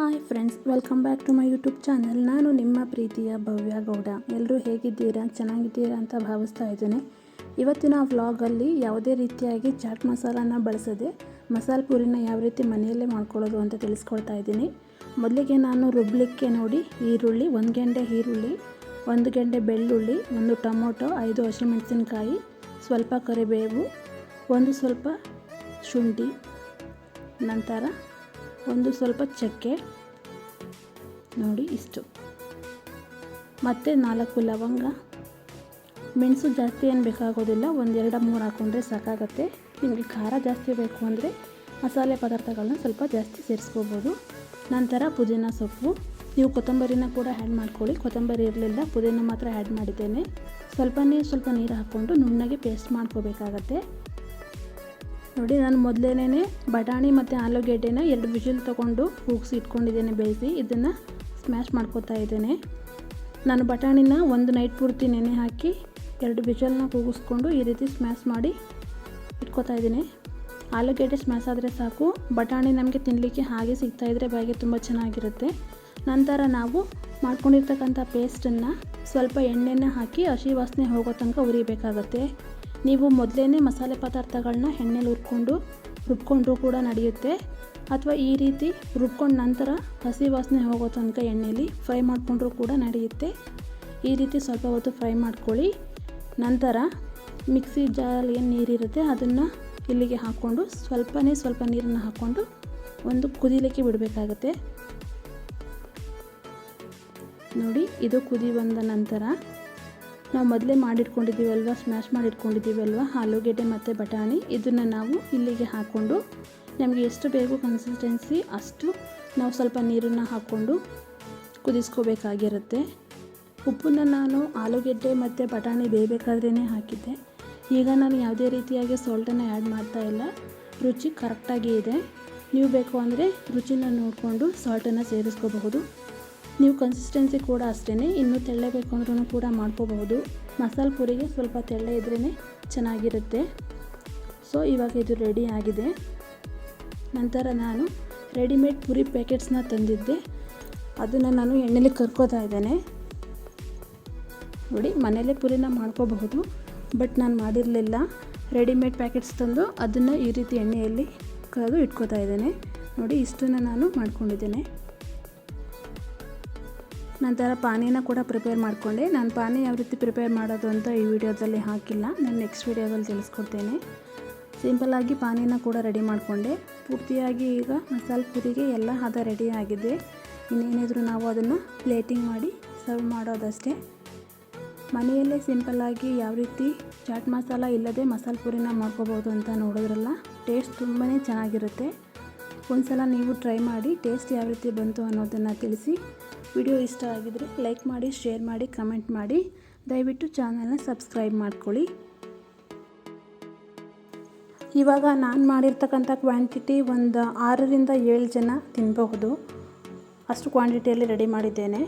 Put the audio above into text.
Hi friends welcome back to my YouTube channel ನಾನು ನಿಮ್ಮ ಪ್ರೀತಿಯ ಭವ್ಯ ಗೌಡ. ಎಲ್ಲರೂ ಹೇಗಿದ್ದೀರಾ? ಚೆನ್ನಾಗಿದ್ದೀರಾ ಅಂತ ಭಾವಿಸ್ತಾ ಇದ್ದೇನೆ. ಇವತ್ತಿನ ವ್ಲಾಗಲ್ಲಿ ಯಾವುದೇ ರೀತಿಯಾಗಿ ಚಾಟ್ ಮಸಾಲಾನ ಬಳಸದೆ ಮಸಾಲ ಪೂರಿನ ಯಾವ ರೀತಿ ಮನೆಯಲ್ಲೇ ಮಾಡ್ಕೊಳ್ಳೋದು ಅಂತ ತಿಳಿಸ್ಕೊಳ್ತಾ ಇದ್ದೀನಿ. ಮೊದಲಿಗೆ ನಾನು ರುಬ್ಲಿಕ್ಕೆ ನೋಡಿ ಈರುಳ್ಳಿ, ಒಂದು ಗೆಂಡೆ ಈರುಳ್ಳಿ, ಒಂದು ಗೆಂಡೆ ಬೆಳ್ಳುಳ್ಳಿ, ಒಂದು ಟೊಮೊಟೊ, ಐದು ಹಸಿಮೆಣಸಿನಕಾಯಿ, ಸ್ವಲ್ಪ ಕರಿಬೇವು, ಒಂದು ಸ್ವಲ್ಪ ಶುಂಠಿ, ನಂತರ ಒಂದು ಸ್ವಲ್ಪ ಚಕ್ಕೆ. ನೋಡಿ ಇಷ್ಟು. ಮತ್ತು ನಾಲ್ಕು ಲವಂಗ. ಮೆಣಸು ಜಾಸ್ತಿ ಏನು ಬೇಕಾಗೋದಿಲ್ಲ ಒಂದೆರಡು ಮೂರು ಹಾಕ್ಕೊಂಡ್ರೆ ಸಾಕಾಗತ್ತೆ. ನಿಮಗೆ ಖಾರ ಜಾಸ್ತಿ ಬೇಕು ಅಂದರೆ ಮಸಾಲೆ ಪದಾರ್ಥಗಳನ್ನ ಸ್ವಲ್ಪ ಜಾಸ್ತಿ ಸೇರಿಸ್ಕೋಬೋದು. ನಂತರ ಪುದೀನ ಸೊಪ್ಪು. ನೀವು ಕೊತ್ತಂಬರಿನ ಕೂಡ ಆ್ಯಡ್ ಮಾಡ್ಕೊಳ್ಳಿ. ಕೊತ್ತಂಬರಿ ಇರಲಿಲ್ಲ, ಪುದೀನ ಮಾತ್ರ ಆ್ಯಡ್ ಮಾಡಿದ್ದೇನೆ. ಸ್ವಲ್ಪ ನೀರು ಸ್ವಲ್ಪ ನೀರು ಹಾಕ್ಕೊಂಡು ನುಣ್ಣಗೆ ಪೇಸ್ಟ್ ಮಾಡ್ಕೋಬೇಕಾಗತ್ತೆ. ನೋಡಿ, ನಾನು ಮೊದಲೇನೇ ಬಟಾಣಿ ಮತ್ತು ಆಲೂಗೆಡ್ಡೆನ ಎರಡು ವಿಷಲ್ ತೊಗೊಂಡು ಕೂಗಿಸಿ ಇಟ್ಕೊಂಡಿದ್ದೇನೆ, ಬೇಯಿಸಿ ಇದನ್ನು ಸ್ಮ್ಯಾಶ್ ಮಾಡ್ಕೋತಾ ಇದ್ದೇನೆ. ನಾನು ಬಟಾಣಿನ ಒಂದು ನೈಟ್ ಪೂರ್ತಿ ನೆನೆ ಹಾಕಿ ಎರಡು ವಿಷಲ್ನ ಕೂಗಿಸ್ಕೊಂಡು ಈ ರೀತಿ ಸ್ಮ್ಯಾಶ್ ಮಾಡಿ ಇಟ್ಕೋತಾ ಇದ್ದೀನಿ. ಆಲೂಗೆಡ್ಡೆ ಸ್ಮ್ಯಾಶ್ ಆದರೆ ಸಾಕು, ಬಟಾಣಿ ನಮಗೆ ತಿನ್ನಲಿಕ್ಕೆ ಹಾಗೆ ಸಿಗ್ತಾಯಿದ್ರೆ ಬಾಯಿಗೆ ತುಂಬ ಚೆನ್ನಾಗಿರುತ್ತೆ. ನಂತರ ನಾವು ಮಾಡ್ಕೊಂಡಿರ್ತಕ್ಕಂಥ ಪೇಸ್ಟನ್ನು ಸ್ವಲ್ಪ ಎಣ್ಣೆನ ಹಾಕಿ ಹಸಿ ವಾಸನೆ ಹೋಗೋ ತನಕ ಉರಿಬೇಕಾಗತ್ತೆ ನೀವು ಮೊದಲೇ ಮಸಾಲೆ ಪದಾರ್ಥಗಳನ್ನ ಎಣ್ಣೆಲಿ ಹುರ್ಕೊಂಡು, ರುಬ್ಕೊಂಡ್ರೂ ಕೂಡ ನಡೆಯುತ್ತೆ. ಅಥವಾ ಈ ರೀತಿ ರುಬ್ಕೊಂಡ ನಂತರ ಹಸಿ ವಾಸನೆ ಹೋಗೋ ತನಕ ಎಣ್ಣೆಯಲ್ಲಿ ಫ್ರೈ ಮಾಡಿಕೊಂಡ್ರೂ ಕೂಡ ನಡೆಯುತ್ತೆ. ಈ ರೀತಿ ಸ್ವಲ್ಪ ಹೊತ್ತು ಫ್ರೈ ಮಾಡ್ಕೊಳ್ಳಿ. ನಂತರ ಮಿಕ್ಸಿ ಜಾರಲ್ಲಿ ಏನು ನೀರಿರುತ್ತೆ ಅದನ್ನು ಇಲ್ಲಿಗೆ ಹಾಕ್ಕೊಂಡು, ಸ್ವಲ್ಪನೇ ಸ್ವಲ್ಪ ನೀರನ್ನು ಹಾಕ್ಕೊಂಡು ಒಂದು ಕುದಿಲಿಕ್ಕೆ ಬಿಡಬೇಕಾಗತ್ತೆ. ನೋಡಿ, ಇದು ಕುದಿ ಬಂದ ನಂತರ ನಾವು ಮೊದಲೇ ಮಾಡಿಟ್ಕೊಂಡಿದ್ದೀವಲ್ವ? ಸ್ಮ್ಯಾಶ್ ಮಾಡಿಟ್ಕೊಂಡಿದ್ದೀವಲ್ವ? ಆಲೂಗೆಡ್ಡೆ ಮತ್ತು ಬಟಾಣಿ. ಇದನ್ನು ನಾವು ಇಲ್ಲಿಗೆ ಹಾಕ್ಕೊಂಡು, ನಮಗೆ ಎಷ್ಟು ಬೇಕು ಕನ್ಸಿಸ್ಟೆನ್ಸಿ ಅಷ್ಟು ನಾವು ಸ್ವಲ್ಪ ನೀರನ್ನು ಹಾಕ್ಕೊಂಡು ಕುದಿಸ್ಕೋಬೇಕಾಗಿರುತ್ತೆ. ಉಪ್ಪನ್ನು ನಾನು ಆಲೂಗೆಡ್ಡೆ ಮತ್ತು ಬಟಾಣಿ ಬೇಯಬೇಕಾದ್ರೇ ಹಾಕಿದ್ದೆ. ಈಗ ನಾನು ಯಾವುದೇ ರೀತಿಯಾಗಿ ಸಾಲ್ಟನ್ನು ಆ್ಯಡ್ ಮಾಡ್ತಾ ಇಲ್ಲ. ರುಚಿ ಕರೆಕ್ಟಾಗಿ ಇದೆ. ನೀವು ಬೇಕು ಅಂದರೆ ರುಚಿನ ನೋಡಿಕೊಂಡು ಸಾಲ್ಟನ್ನು ಸೇರಿಸ್ಕೋಬಹುದು. ನೀವು ಕನ್ಸಿಸ್ಟೆನ್ಸಿ ಕೂಡ ಅಷ್ಟೇ ಇನ್ನೂ ತೆಳ್ಳೆ ಬೇಕು ಅಂದ್ರೂ ಕೂಡ ಮಾಡ್ಕೋಬಹುದು. ಮಸಾಲೆ ಪುರಿಗೆ ಸ್ವಲ್ಪ ತೆಳ್ಳೆ ಇದ್ರೇ ಚೆನ್ನಾಗಿರುತ್ತೆ. ಸೊ ಇವಾಗ ಇದು ರೆಡಿ ಆಗಿದೆ. ನಂತರ ನಾನು ರೆಡಿಮೇಡ್ ಪುರಿ ಪ್ಯಾಕೆಟ್ಸ್ನ ತಂದಿದ್ದೆ. ಅದನ್ನು ನಾನು ಎಣ್ಣೆಲಿ ಕರ್ಕೋತಾ ಇದ್ದೇನೆ. ನೋಡಿ ಮನೇಲೇ ಪುರಿನ ಮಾಡ್ಕೋಬಹುದು, ಬಟ್ ನಾನು ಮಾಡಿರಲಿಲ್ಲ. ರೆಡಿಮೇಡ್ ಪ್ಯಾಕೆಟ್ಸ್ ತಂದು ಅದನ್ನು ಈ ರೀತಿ ಎಣ್ಣೆಯಲ್ಲಿ ಕರೆದು ಇಟ್ಕೋತಾ ಇದ್ದೇನೆ. ನೋಡಿ, ಇಷ್ಟನ್ನು ನಾನು ಮಾಡ್ಕೊಂಡಿದ್ದೇನೆ. ನಂತರ ಪಾನಿನ ಕೂಡ ಪ್ರಿಪೇರ್ ಮಾಡಿಕೊಂಡೆ. ನಾನು ಪಾನಿ ಯಾವ ರೀತಿ ಪ್ರಿಪೇರ್ ಮಾಡೋದು ಅಂತ ಈ ವಿಡಿಯೋದಲ್ಲಿ ಹಾಕಿಲ್ಲ. ನಾನು ನೆಕ್ಸ್ಟ್ ವಿಡಿಯೋದಲ್ಲಿ ತಿಳಿಸ್ಕೊಡ್ತೇನೆ. ಸಿಂಪಲ್ಲಾಗಿ ಪಾನಿನ ಕೂಡ ರೆಡಿ ಮಾಡಿಕೊಂಡೆ. ಪೂರ್ತಿಯಾಗಿ ಈಗ ಮಸಾಲೆ ಪುರಿಗೆ ಎಲ್ಲ ಹದ ರೆಡಿ ಆಗಿದೆ. ಇನ್ನೇನಿದ್ರು ನಾವು ಅದನ್ನು ಪ್ಲೇಟಿಂಗ್ ಮಾಡಿ ಸರ್ವ್ ಮಾಡೋದಷ್ಟೇ. ಮನೆಯಲ್ಲೇ ಸಿಂಪಲ್ಲಾಗಿ ಯಾವ ರೀತಿ ಚಾಟ್ ಮಸಾಲ ಇಲ್ಲದೆ ಮಸಾಲೆ ಪುರಿನ ಮಾಡ್ಕೋಬೋದು ಅಂತ ನೋಡಿದ್ರಲ್ಲ ಟೇಸ್ಟ್ ತುಂಬಾ ಚೆನ್ನಾಗಿರುತ್ತೆ. ಒಂದು ಸಲ ನೀವು ಟ್ರೈ ಮಾಡಿ ಟೇಸ್ಟ್ ಯಾವ ರೀತಿ ಬಂತು ಅನ್ನೋದನ್ನು ತಿಳಿಸಿ. ವಿಡಿಯೋ ಇಷ್ಟ ಆಗಿದರೆ ಲೈಕ್ ಮಾಡಿ, ಶೇರ್ ಮಾಡಿ, ಕಮೆಂಟ್ ಮಾಡಿ. ದಯವಿಟ್ಟು ಚಾನಲ್ನ ಸಬ್ಸ್ಕ್ರೈಬ್ ಮಾಡ್ಕೊಳ್ಳಿ. ಇವಾಗ ನಾನು ಮಾಡಿರ್ತಕ್ಕಂಥ ಕ್ವಾಂಟಿಟಿ ಒಂದು ಆರರಿಂದ ಏಳು ಜನ ತಿನ್ನಬಹುದು ಅಷ್ಟು ಕ್ವಾಂಟಿಟಿಯಲ್ಲಿ ರೆಡಿ ಮಾಡಿದ್ದೇನೆ.